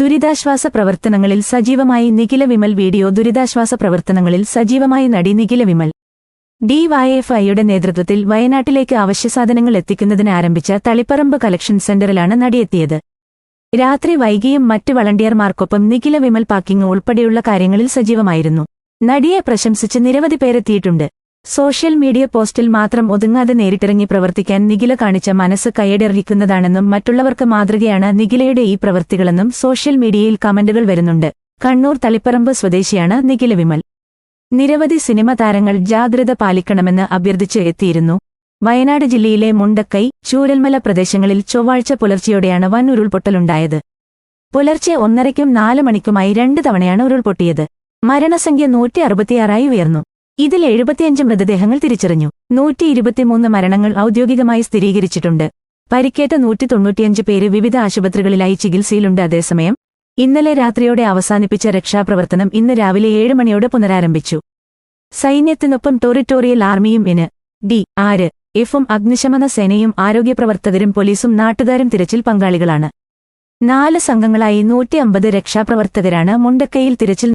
ദുരിതാശ്വാസ പ്രവർത്തനങ്ങളിൽ സജീവമായി നിഖില വിമൽ വീഡിയോ ദുരിതാശ്വാസ പ്രവർത്തനങ്ങളിൽ സജീവമായി നടി നിഖില വിമൽ. ഡിവൈഎഫ്ഐയുടെ നേതൃത്വത്തിൽ വയനാട്ടിലേക്ക് അവശ്യസാധനങ്ങൾ എത്തിക്കുന്നതിന് ആരംഭിച്ച തളിപ്പറമ്പ് കളക്ഷൻ സെന്ററിലാണ് നടിയെത്തിയത് രാത്രി വൈകിയും മറ്റ് വളണ്ടിയർമാർക്കൊപ്പം നിഖില വിമൽ പാക്കിംഗ് ഉൾപ്പെടെയുള്ള കാര്യങ്ങളിൽ സജീവമായിരുന്നു. നടിയെ പ്രശംസിച്ച് നിരവധി പേരെത്തിയിട്ടുണ്ട്. സോഷ്യൽ മീഡിയ പോസ്റ്റിൽ മാത്രം ഒതുങ്ങാതെ നേരിട്ടിറങ്ങി പ്രവർത്തിക്കാൻ നിഖില കാണിച്ച മനസ്സ് കൈയടറിക്കുന്നതാണെന്നും മറ്റുള്ളവർക്ക് മാതൃകയാണ് നിഖിലയുടെ ഈ പ്രവൃത്തികളെന്നും സോഷ്യൽ മീഡിയയിൽ കമന്റുകൾ വരുന്നുണ്ട്. കണ്ണൂർ തളിപ്പറമ്പ് സ്വദേശിയാണ് നിഖില വിമൽ. നിരവധി സിനിമ താരങ്ങൾ ജാഗ്രത പാലിക്കണമെന്ന് അഭ്യർത്ഥിച്ച് എത്തിയിരുന്നു. വയനാട് ജില്ലയിലെ മുണ്ടക്കൈ ചൂരൽമല പ്രദേശങ്ങളിൽ ചൊവ്വാഴ്ച പുലർച്ചെയോടെയാണ് വൻ ഉരുൾപൊട്ടലുണ്ടായത്. പുലർച്ചെ ഒന്നരയ്ക്കും നാല് മണിക്കുമായി രണ്ട് തവണയാണ് ഉരുൾപൊട്ടിയത്. മരണസംഖ്യ നൂറ്റി അറുപത്തിയാറായി ഉയർന്നു. ഇതിൽ എഴുപത്തിയഞ്ച് മൃതദേഹങ്ങൾ തിരിച്ചറിഞ്ഞു. നൂറ്റി ഇരുപത്തിമൂന്ന് മരണങ്ങൾ ഔദ്യോഗികമായി സ്ഥിരീകരിച്ചിട്ടുണ്ട്. പരിക്കേറ്റ നൂറ്റി തൊണ്ണൂറ്റിയഞ്ച് പേര് വിവിധ ആശുപത്രികളിലായി ചികിത്സയിലുണ്ട്. അതേസമയം ഇന്നലെ രാത്രിയോടെ അവസാനിപ്പിച്ച രക്ഷാപ്രവർത്തനം ഇന്ന് രാവിലെ ഏഴ് മണിയോടെ പുനരാരംഭിച്ചു. സൈന്യത്തിനൊപ്പം ടെറിട്ടോറിയൽ ആർമിയും ഇന് ഡി ആര് എഫും അഗ്നിശമന സേനയും ആരോഗ്യപ്രവർത്തകരും പോലീസും നാട്ടുകാരും തിരച്ചിൽ പങ്കാളികളാണ്. നാല് സംഘങ്ങളായി നൂറ്റി അമ്പത് രക്ഷാപ്രവർത്തകരാണ് മുണ്ടക്കയിൽ തിരച്ചിൽ